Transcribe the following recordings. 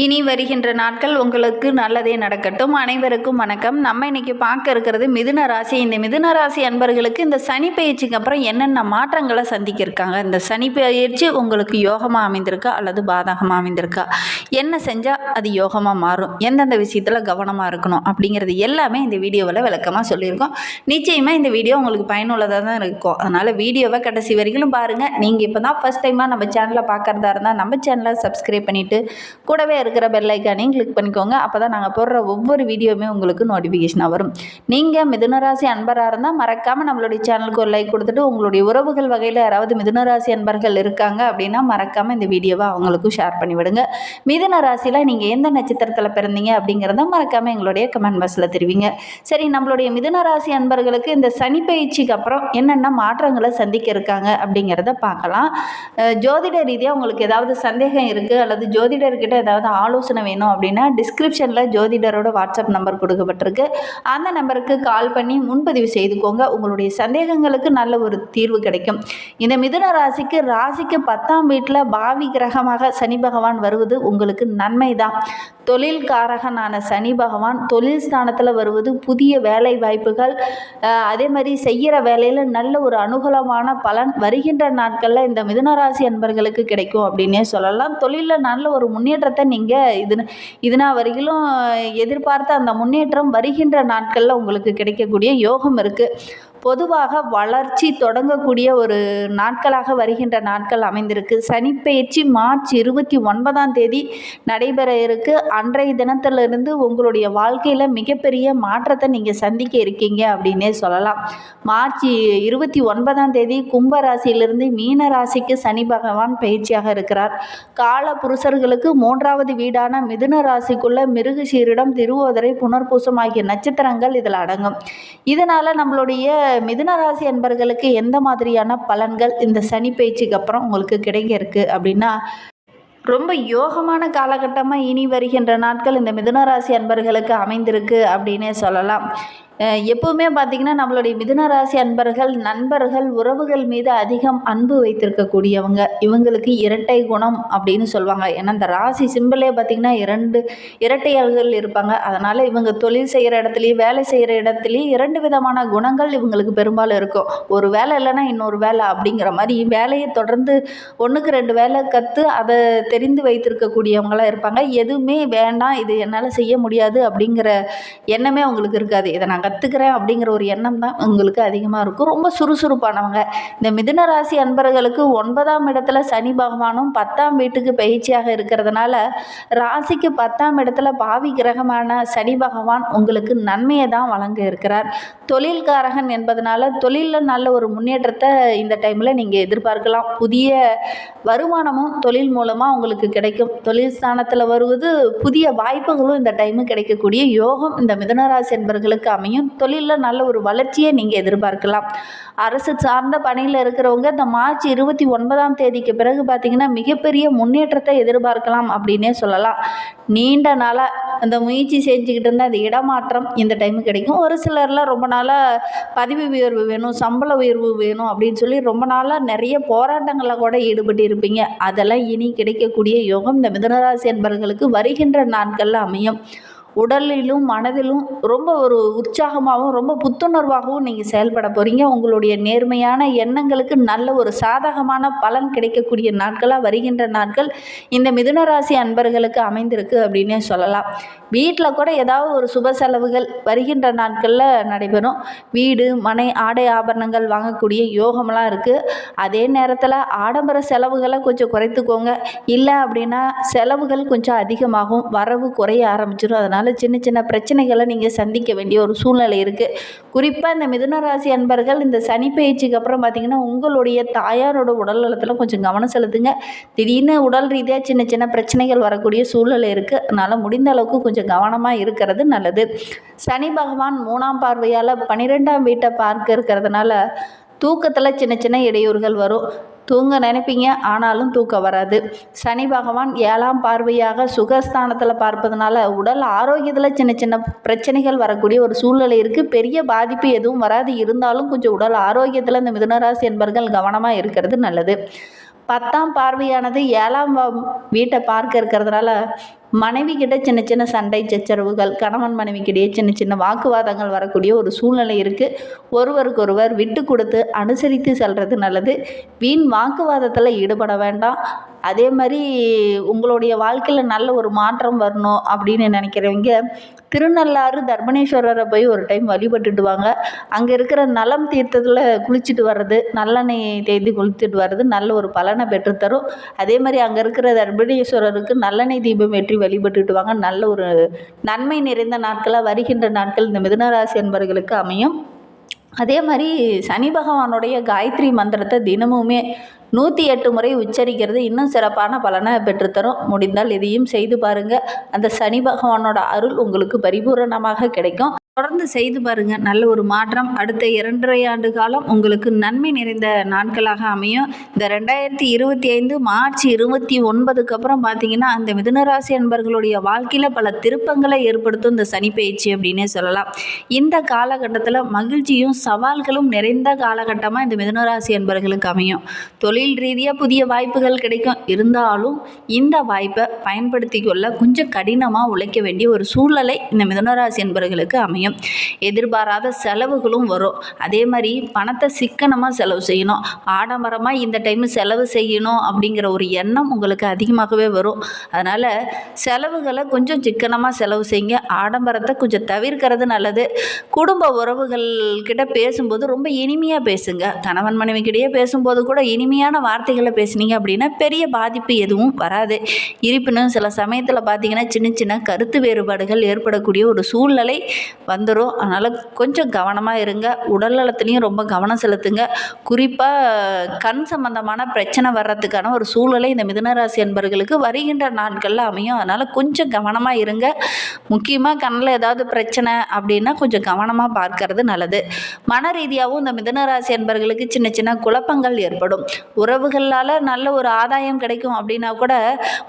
இனி வருகின்ற நாட்கள் உங்களுக்கு நல்லதே நடக்கட்டும். அனைவருக்கும் வணக்கம். நம்ம இன்னைக்கு பார்க்க இருக்கிறது மிதுன ராசி. இந்த மிதுன ராசி அன்பர்களுக்கு இந்த சனி பயிற்சிக்கு அப்புறம் என்னென்ன மாற்றங்களை சந்திக்கிருக்காங்க? இந்த சனி பயிற்சி உங்களுக்கு யோகமாக அமைந்திருக்கா? அல்லது பாதகமாக அமைந்திருக்கா? என்ன செஞ்சால் அது யோகமாக மாறும்? எந்தெந்த விஷயத்தில் கவனமாக இருக்கணும்? அப்படிங்கிறது எல்லாமே இந்த வீடியோவில் விளக்கமாக சொல்லியிருக்கோம். நிச்சயமாக இந்த வீடியோ உங்களுக்கு பயனுள்ளதாக தான் இருக்கும். அதனால் வீடியோவை கடைசி வரைக்கும் பாருங்கள் நீங்கள் இப்போ தான் ஃபஸ்ட் டைமாக நம்ம சேனலை பார்க்குறதா இருந்தால் நம்ம சேனலை சப்ஸ்கிரைப் பண்ணிவிட்டு கூடவே இருக்கிற பெல் ஐக்கானையும் கிளிக் பண்ணிக்கோங்க. அப்போ தான் நாங்கள் போடுற ஒவ்வொரு வீடியோவுமே உங்களுக்கு நோட்டிஃபிகேஷனாக வரும். நீங்கள் மிதுனராசி அன்பராக இருந்தால் மறக்காமல் நம்மளுடைய சேனலுக்கு ஒரு லைக் கொடுத்துட்டு உங்களுடைய உறவுகள் வகையில் யாராவது மிதுனராசி அன்பர்கள் இருக்காங்க அப்படின்னா மறக்காமல் இந்த வீடியோவை அவங்களுக்கும் ஷேர் பண்ணிவிடுங்க மிதுன ராசியில் நீங்கள் எந்த நட்சத்திரத்தில் பிறந்தீங்க அப்படிங்கிறத மறக்காமல் எங்களுடைய கமெண்ட் பாக்ஸில் தெரிவிங்க. சரி நம்மளுடைய மிதுன ராசி அன்பர்களுக்கு இந்த சனி பயிற்சிக்கு அப்புறம் என்னென்ன மாற்றங்களை சந்திக்க இருக்காங்க அப்படிங்கிறத பார்க்கலாம். ஜோதிட ரீதியாக உங்களுக்கு ஏதாவது சந்தேகம் இருக்குது அல்லது ஜோதிடர்கிட்ட ஏதாவது ஆலோசனை வேணும் அப்படின்னா டிஸ்கிரிப்ஷனில் ஜோதிடரோட வாட்ஸ்அப் நம்பர் கொடுக்கப்பட்டிருக்கு. அந்த நம்பருக்கு கால் பண்ணி முன்பதிவு செய்துக்கோங்க. உங்களுடைய சந்தேகங்களுக்கு நல்ல ஒரு தீர்வு கிடைக்கும். இந்த மிதுன ராசிக்கு ராசிக்கு பத்தாம் வீட்டில் பாவி கிரகமாக சனி பகவான் வருவது உங்களுக்கு நன்மை தான் தொழில் காரகனான சனி பகவான் தொழில் ஸ்தானத்தில் வருவது புதிய வேலை வாய்ப்புகள் அதே மாதிரி செய்கிற வேலையில் நல்ல ஒரு அனுகூலமான பலன் வருகின்ற நாட்களில் இந்த மிதுனராசி அன்பர்களுக்கு கிடைக்கும் அப்படின்னே சொல்லலாம். தொழிலில் நல்ல ஒரு முன்னேற்றத்தை நீங்கள் இது இதுனா வரையிலும் எதிர்பார்த்த அந்த முன்னேற்றம் வருகின்ற நாட்களில் உங்களுக்கு கிடைக்கக்கூடிய யோகம் இருக்குது பொதுவாக வளர்ச்சி தொடங்கக்கூடிய ஒரு நாட்களாக வருகின்ற நாட்கள் அமைந்திருக்கு. சனிப்பெயர்ச்சி மார்ச் இருபத்தி ஒன்பதாம் தேதி நடைபெற இருக்கு. அன்றைய தினத்திலிருந்து உங்களுடைய வாழ்க்கையில் மிகப்பெரிய மாற்றத்தை நீங்கள் சந்திக்க இருக்கீங்க அப்படின்னே சொல்லலாம். மார்ச் இருபத்தி ஒன்பதாம் தேதி கும்ப ராசியிலிருந்து மீன ராசிக்கு சனி பகவான் பயிற்சியாக இருக்கிறார். கால புருஷர்களுக்கு மூன்றாவது வீடான மிதுன ராசிக்குள்ள மிருகு சீரிடம் திருவோதரை புனர்பூசம் ஆகிய நட்சத்திரங்கள் இதில் அடங்கும். இதனால் நம்மளுடைய மிதுன ராசி அன்பர்களுக்கு எந்த மாதிரியான பலன்கள் இந்த சனி பேச்சுக்கு அப்புறம் உங்களுக்கு கிடைக்க இருக்கு அப்படின்னா ரொம்ப யோகமான காலகட்டமாக இனி வருகின்ற நாட்கள் இந்த மிதுனராசி அன்பர்களுக்கு அமைந்திருக்கு அப்படின்னே சொல்லலாம். எப்பவுமே பார்த்திங்கன்னா நம்மளுடைய மிதுன ராசி அன்பர்கள் நண்பர்கள் உறவுகள் மீது அதிகம் அன்பு வைத்திருக்கக்கூடியவங்க. இவங்களுக்கு இரட்டை குணம் அப்படின்னு சொல்லுவாங்க. ஏன்னா இந்த ராசி சிம்பிளே பார்த்திங்கன்னா இரண்டு இரட்டையாள்கள் இருப்பாங்க. அதனால் இவங்க தொழில் செய்கிற இடத்துலையும் வேலை செய்கிற இடத்துலையும் இரண்டு விதமான குணங்கள் இவங்களுக்கு பெரும்பாலும் இருக்கும். ஒரு வேலை இல்லைன்னா இன்னொரு வேலை அப்படிங்கிற மாதிரி வேலையை தொடர்ந்து ஒன்றுக்கு ரெண்டு வேலை கற்று அதை தெரிந்து வைத்திருக்கக்கூடியவங்களாம் இருப்பாங்க. எதுவுமே வேண்டாம் இது என்னால் செய்ய முடியாது அப்படிங்கிற எண்ணமே அவங்களுக்கு இருக்காது. இதை நாங்கள் கற்றுக்கிறேன் அப்படிங்கிற ஒரு எண்ணம் தான் உங்களுக்கு அதிகமாக இருக்கும். ரொம்ப சுறுசுறுப்பானவங்க. இந்த மிதுன ராசி அன்பர்களுக்கு ஒன்பதாம் இடத்துல சனி பகவானும் பத்தாம் வீட்டுக்கு பயிற்சியாக இருக்கிறதுனால ராசிக்கு பத்தாம் இடத்துல பாவி கிரகமான சனி பகவான் உங்களுக்கு நன்மையை தான் வழங்க இருக்கிறார். தொழில்காரகன் என்பதனால தொழிலில் நல்ல ஒரு முன்னேற்றத்தை இந்த டைமில் நீங்கள் எதிர்பார்க்கலாம். புதிய வருமானமும் தொழில் மூலமாக உங்களுக்கு கிடைக்கும். தொழில் ஸ்தானத்தில் வருவது புதிய வாய்ப்புகளும் இந்த டைமு கிடைக்கக்கூடிய யோகம் இந்த மிதனராசி என்பர்களுக்கு அமையும். தொழிலில் நல்ல ஒரு வளர்ச்சியை நீங்கள் எதிர்பார்க்கலாம். அரசு சார்ந்த பணியில் இருக்கிறவங்க இந்த மார்ச் இருபத்தி ஒன்பதாம் தேதிக்கு பிறகு பார்த்தீங்கன்னா மிகப்பெரிய முன்னேற்றத்தை எதிர்பார்க்கலாம் அப்படின்னே சொல்லலாம். நீண்ட நாளாக அந்த முயற்சி செஞ்சுக்கிட்டு இருந்த அந்த இடமாற்றம் இந்த டைமு கிடைக்கும். ஒரு சிலர்லாம் ரொம்ப நாளாக பதவி உயர்வு வேணும் சம்பள உயர்வு வேணும் அப்படின்னு சொல்லி ரொம்ப நாளாக நிறைய போராட்டங்களில் கூட ஈடுபட்டு இருப்பீங்க அதெல்லாம் இனி கிடைக்கக்கூடிய யோகம் இந்த மிதனராசி என்பவர்களுக்கு வருகின்ற நாட்களில் அமையும். உடலிலும் மனதிலும் ரொம்ப ஒரு உற்சாகமாகவும் ரொம்ப புத்துணர்வாகவும் நீங்கள் செயல்பட போகிறீங்க உங்களுடைய நேர்மையான எண்ணங்களுக்கு நல்ல ஒரு சாதகமான பலன் கிடைக்கக்கூடிய நாட்களாக வருகின்ற நாட்கள் இந்த மிதுனராசி அன்பர்களுக்கு அமைந்திருக்கு அப்படின்னே சொல்லலாம். வீட்டில் கூட ஏதாவது ஒரு சுப செலவுகள் வருகின்ற நாட்களில் நடைபெறும். வீடு மனை ஆடை ஆபரணங்கள் வாங்கக்கூடிய யோகம்லாம் இருக்குது அதே நேரத்தில் ஆடம்பர செலவுகளை கொஞ்சம் குறைத்துக்கோங்க. இல்லை அப்படின்னா செலவுகள் கொஞ்சம் அதிகமாகும். வரவு குறைய ஆரம்பிச்சிடும் அதனால் சின்ன சின்ன பிரச்சனைகளை நீங்கள் சந்திக்க வேண்டிய ஒரு சூழ்நிலை இருக்குது குறிப்பாக இந்த மிதுன ராசி அன்பர்கள் இந்த சனி பயிற்சிக்கு அப்புறம் பார்த்திங்கன்னா உங்களுடைய தாயாரோட உடல் நலத்தில் கொஞ்சம் கவனம் செலுத்துங்க. திடீர்னு உடல் ரீதியாக சின்ன சின்ன பிரச்சனைகள் வரக்கூடிய சூழ்நிலை இருக்குது அதனால் முடிந்த அளவுக்கு கொஞ்சம் கவனமாக இருக்கிறது நல்லது. சனி பகவான் மூணாம் பார்வையால் பன்னிரெண்டாம் வீட்டை பார்க்க இருக்கிறதுனால தூக்கத்தில் சின்ன சின்ன இடையூறுகள் வரும். தூங்க நினைப்பீங்க ஆனாலும் தூக்கம் வராது. சனி பகவான் ஏழாம் பார்வையாக சுகஸ்தானத்தில் பார்ப்பதனால உடல் ஆரோக்கியத்தில் சின்ன சின்ன பிரச்சனைகள் வரக்கூடிய ஒரு சூழ்நிலை இருக்குது பெரிய பாதிப்பு எதுவும் வராது. இருந்தாலும் கொஞ்சம் உடல் ஆரோக்கியத்தில் இந்த மிதுனராசி என்பர்கள் கவனமாக இருக்கிறது நல்லது. பத்தாம் பார்வையானது ஏழாம் வ- வீட்டை பார்க்க இருக்கிறதுனால மனைவி கிட்ட சின்ன சின்ன சண்டை சச்சரவுகள் கணவன் மனைவிக்கிடையே சின்ன சின்ன வாக்குவாதங்கள் வரக்கூடிய ஒரு சூழ்நிலை இருக்குது ஒருவருக்கொருவர் விட்டு கொடுத்து அனுசரித்து செல்வது நல்லது. வீண் வாக்குவாதத்தில் ஈடுபட வேண்டாம். அதே மாதிரி உங்களுடைய வாழ்க்கையில் நல்ல ஒரு மாற்றம் வரணும் அப்படின்னு நினைக்கிறவங்க திருநள்ளாறு தர்மணேஸ்வரரை போய் ஒரு டைம் வழிபட்டுட்டு வாங்க அங்கே இருக்கிற நலம் தீர்த்தத்தில் குளிச்சுட்டு வர்றது நல்லெண்ணெய் தேய்த்து குளித்துட்டு வர்றது நல்ல ஒரு பலனை பெற்றுத்தரும். அதே மாதிரி அங்கே இருக்கிற தர்மணேஸ்வரருக்கு நல்லெண்ணெய் தீபம் ஏற்றி வழிபட்டுட்டு வாங்க நல்ல ஒரு நன்மை நிறைந்த நாட்களாக வருகின்ற நாட்கள் இந்த மிதுனராசி என்பவர்களுக்கு அமையும். அதே மாதிரி சனி பகவானுடைய காயத்ரி மந்திரத்தை தினமுமே நூற்றி எட்டு முறை உச்சரிக்கிறது. இன்னும் சிறப்பான பலனை பெற்றுத்தரும். முடிந்தால் இதையும் செய்து பாருங்கள் அந்த சனி பகவானோட அருள் உங்களுக்கு பரிபூரணமாக கிடைக்கும். தொடர்ந்து செய்து பாருங்கள் நல்ல ஒரு மாற்றம். அடுத்த இரண்டரை ஆண்டு காலம் உங்களுக்கு நன்மை நிறைந்த நாட்களாக அமையும். இந்த ரெண்டாயிரத்தி இருபத்தி ஐந்து மார்ச் இருபத்தி ஒன்பதுக்கு அப்புறம் பார்த்தீங்கன்னா அந்த மிதுனராசி அன்பர்களுடைய வாழ்க்கையில் பல திருப்பங்களை ஏற்படுத்தும் இந்த சனி பயிற்சி அப்படின்னே சொல்லலாம். இந்த காலகட்டத்தில் மகிழ்ச்சியும் சவால்களும் நிறைந்த காலகட்டமாக இந்த மிதுனராசி அன்பர்களுக்கு அமையும். தொழில் ரீதியாக புதிய வாய்ப்புகள் கிடைக்கும். இருந்தாலும் இந்த வாய்ப்பை பயன்படுத்தி கொள்ள கொஞ்சம் கடினமாக உழைக்க வேண்டிய ஒரு சூழ்நிலை இந்த மிதுனராசி அன்பர்களுக்கு அமையும். எதிர்பாராத செலவுகளும் வரும். அதே மாதிரி பணத்தை சிக்கனமாக செலவு செய்யணும். ஆடம்பரமாக இந்த டைம் செலவு செய்யணும் அப்படிங்கிற ஒரு எண்ணம் உங்களுக்கு அதிகமாகவே வரும். அதனால் செலவுகளை கொஞ்சம் சிக்கனமாக செலவு செய்யுங்க. ஆடம்பரத்தை கொஞ்சம் தவிர்க்கிறது நல்லது. குடும்ப உறவுகள் கிட்ட பேசும்போது ரொம்ப இனிமையாக பேசுங்க. கணவன் மனைவிக்கிட்டேயே பேசும்போது கூட இனிமையான வார்த்தைகளை பேசுனீங்க அப்படின்னா பெரிய பாதிப்பு எதுவும் வராது. இருப்பினும் சில சமயத்தில் பார்த்தீங்கன்னா சின்ன சின்ன கருத்து வேறுபாடுகள் ஏற்படக்கூடிய ஒரு சூழ்நிலை வந்துடும் அதனால் கொஞ்சம் கவனமாக இருங்க. உடல் நலத்துலேயும் ரொம்ப கவனம் செலுத்துங்க. குறிப்பாக கண் சம்மந்தமான பிரச்சனை வர்றதுக்கான ஒரு சூழலை இந்த மிதனராசி அன்பர்களுக்கு வருகின்ற நாட்களில் அமையும். அதனால் கொஞ்சம் கவனமாக இருங்க. முக்கியமாக கண்ணில் ஏதாவது பிரச்சனை அப்படின்னா கொஞ்சம் கவனமாக பார்க்கறது நல்லது. மன ரீதியாகவும் இந்த மிதனராசி அன்பர்களுக்கு சின்ன சின்ன குழப்பங்கள் ஏற்படும். உறவுகளால் நல்ல ஒரு ஆதாயம் கிடைக்கும் அப்படின்னா கூட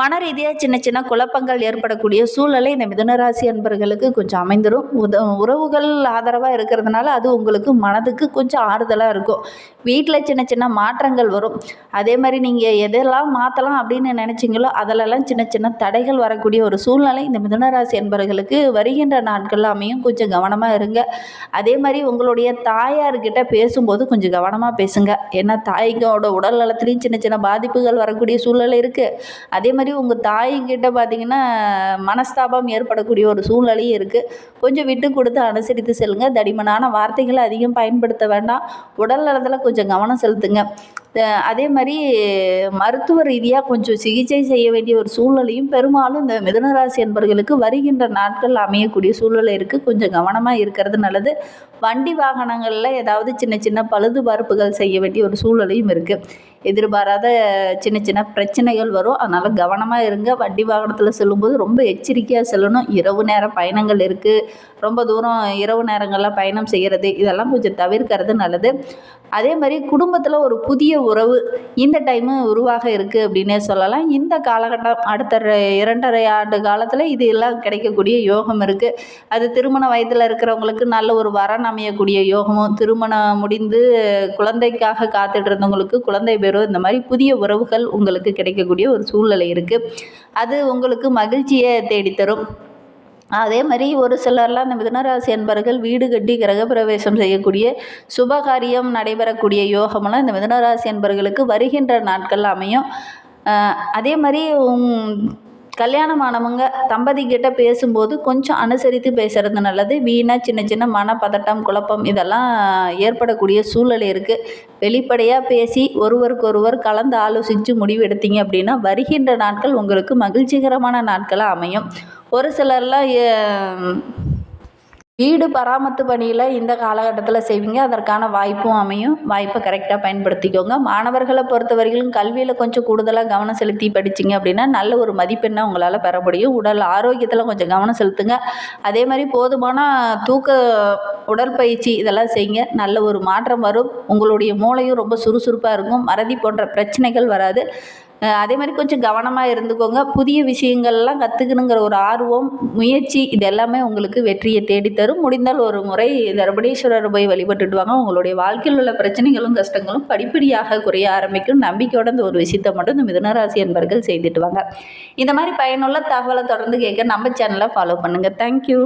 மன ரீதியாக சின்ன சின்ன குழப்பங்கள் ஏற்படக்கூடிய சூழலை இந்த மிதுனராசி அன்பர்களுக்கு கொஞ்சம் அமைந்துடும் உத உறவுகள் ஆதரவாக இருக்கிறதுனால அது உங்களுக்கு மனதுக்கு கொஞ்சம் ஆறுதலாக இருக்கும். வீட்டில் சின்ன சின்ன மாற்றங்கள் வரும். அதே மாதிரி நீங்கள் எதெல்லாம் மாற்றலாம் அப்படின்னு நினச்சிங்களோ அதிலெல்லாம் சின்ன சின்ன தடைகள் வரக்கூடிய ஒரு சூழ்நிலை இந்த மிதுனராசி என்பவர்களுக்கு வருகின்ற நாட்கள் அமையும். கொஞ்சம் கவனமாக இருங்க. அதே மாதிரி உங்களுடைய தாயார்கிட்ட பேசும்போது கொஞ்சம் கவனமாக பேசுங்க. ஏன்னா தாய்க்கோட உடல் நலத்துலேயும் சின்ன சின்ன பாதிப்புகள் வரக்கூடிய சூழ்நிலை இருக்குது அதே மாதிரி உங்கள் தாய்கிட்ட பார்த்தீங்கன்னா மனஸ்தாபம் ஏற்படக்கூடிய ஒரு சூழ்நிலையும் இருக்குது கொஞ்சம் விட்டு கொடுத்து அனுசரித்து செல்லுங்க. தடிமனான வார்த்தைகளை அதிகம் பயன்படுத்த வேண்டாம். உடல் நலத்தில் கொஞ்சம் கவனம் செலுத்துங்க. அதே மாதிரி மருத்துவ ரீதியாக கொஞ்சம் சிகிச்சை செய்ய வேண்டிய ஒரு சூழ்நிலையும் பெரும்பாலும் இந்த மிதனராசி என்பவர்களுக்கு வருகின்ற நாட்கள் அமையக்கூடிய சூழ்நிலை இருக்குது கொஞ்சம் கவனமாக இருக்கிறது நல்லது. வண்டி வாகனங்களில் ஏதாவது சின்ன சின்ன பழுதுபார்ப்புகள் செய்ய வேண்டிய ஒரு சூழ்நிலையும் இருக்குது எதிர்பாராத சின்ன சின்ன பிரச்சனைகள் வரும். அதனால் கவனமாக இருங்க. வண்டி வாகனத்தில் செல்லும்போது ரொம்ப எச்சரிக்கையாக செல்லணும். இரவு நேர பயணங்கள் இருக்குது ரொம்ப தூரம் இரவு நேரங்களில் பயணம் செய்கிறது இதெல்லாம் கொஞ்சம் தவிர்க்கிறது நல்லது. அதே மாதிரி குடும்பத்தில் ஒரு புதிய உறவு இந்த டைமு உருவாக இருக்குது அப்படின்னே சொல்லலாம். இந்த காலகட்டம் அடுத்த ரெ- இரண்டரை ஆண்டு காலத்தில் இது எல்லாம் கிடைக்கக்கூடிய யோகம் இருக்குது அது திருமண வயதில் இருக்கிறவங்களுக்கு நல்ல ஒரு வரன் அமையக்கூடிய யோகமும் திருமணம் முடிந்து குழந்தைக்காக காத்துட்டு இருந்தவங்களுக்கு குழந்தை பேரும் இந்த மாதிரி புதிய உறவுகள் உங்களுக்கு கிடைக்கக்கூடிய ஒரு சூழ்நிலை இருக்குது அது உங்களுக்கு மகிழ்ச்சியை தேடித்தரும். அதே மாதிரி ஒரு சிலர்லாம் இந்த மிதனராசி என்பர்கள் வீடு கட்டி கிரகப்பிரவேசம் செய்யக்கூடிய சுபகாரியம் நடைபெறக்கூடிய யோகமெல்லாம் இந்த மிதனராசி என்பர்களுக்கு வருகின்ற நாட்கள் அமையும். அதே மாதிரி உம், கல்யாணமானவங்க தம்பதிக்கிட்ட பேசும்போது கொஞ்சம் அனுசரித்து பேசுறது நல்லது. வீணாக சின்ன சின்ன மனப்பதட்டம் குழப்பம் இதெல்லாம் ஏற்படக்கூடிய சூழ்நிலை இருக்குது வெளிப்படையாக பேசி ஒருவருக்கொருவர் கலந்து ஆலோசித்து முடிவு எடுத்தீங்க அப்படின்னா வருகின்ற நாட்கள் உங்களுக்கு மகிழ்ச்சிகரமான நாட்களாக அமையும். ஒரு சிலர்லாம் வீடு பராமத்து பணியில் இந்த காலகட்டத்தில் செய்வீங்க. அதற்கான வாய்ப்பும் அமையும். வாய்ப்பை கரெக்டாக பயன்படுத்திக்கோங்க. மாணவர்களை பொறுத்தவரையிலும் கல்வியில் கொஞ்சம் கூடுதலாக கவனம் செலுத்தி படிச்சிங்க அப்படின்னா நல்ல ஒரு மதிப்பெண்ணை உங்களால் பெற முடியும். உடல் ஆரோக்கியத்தில் கொஞ்சம் கவனம் செலுத்துங்க. அதே மாதிரி போதுமான தூக்க உடற்பயிற்சி இதெல்லாம் செய்யுங்க. நல்ல ஒரு மாற்றம் வரும். உங்களுடைய மூளையும் ரொம்ப சுறுசுறுப்பாக இருக்கும். மறதி போன்ற பிரச்சனைகள் வராது. அதே மாதிரி கொஞ்சம் கவனமாக இருந்துக்கோங்க. புதிய விஷயங்கள்லாம் கற்றுக்கணுங்கிற ஒரு ஆர்வம் முயற்சி இது எல்லாமே உங்களுக்கு வெற்றியை தேடித்தரும். முடிந்தால் ஒரு முறை தர்படீஸ்வரர் போய் வழிபட்டுட்டு வாங்க. உங்களுடைய வாழ்க்கையில் உள்ள பிரச்சனைகளும் கஷ்டங்களும் படிப்படியாக குறைய ஆரம்பிக்கும். நம்பிக்கையோட இந்த ஒரு விஷயத்தை மட்டும் இந்த மிதனராசி என்பர்கள் செய்துட்டு வாங்க. இந்த மாதிரி பயனுள்ள தகவலை தொடர்ந்து கேட்க நம்ம சேனலை ஃபாலோ பண்ணுங்கள் தேங்க்யூ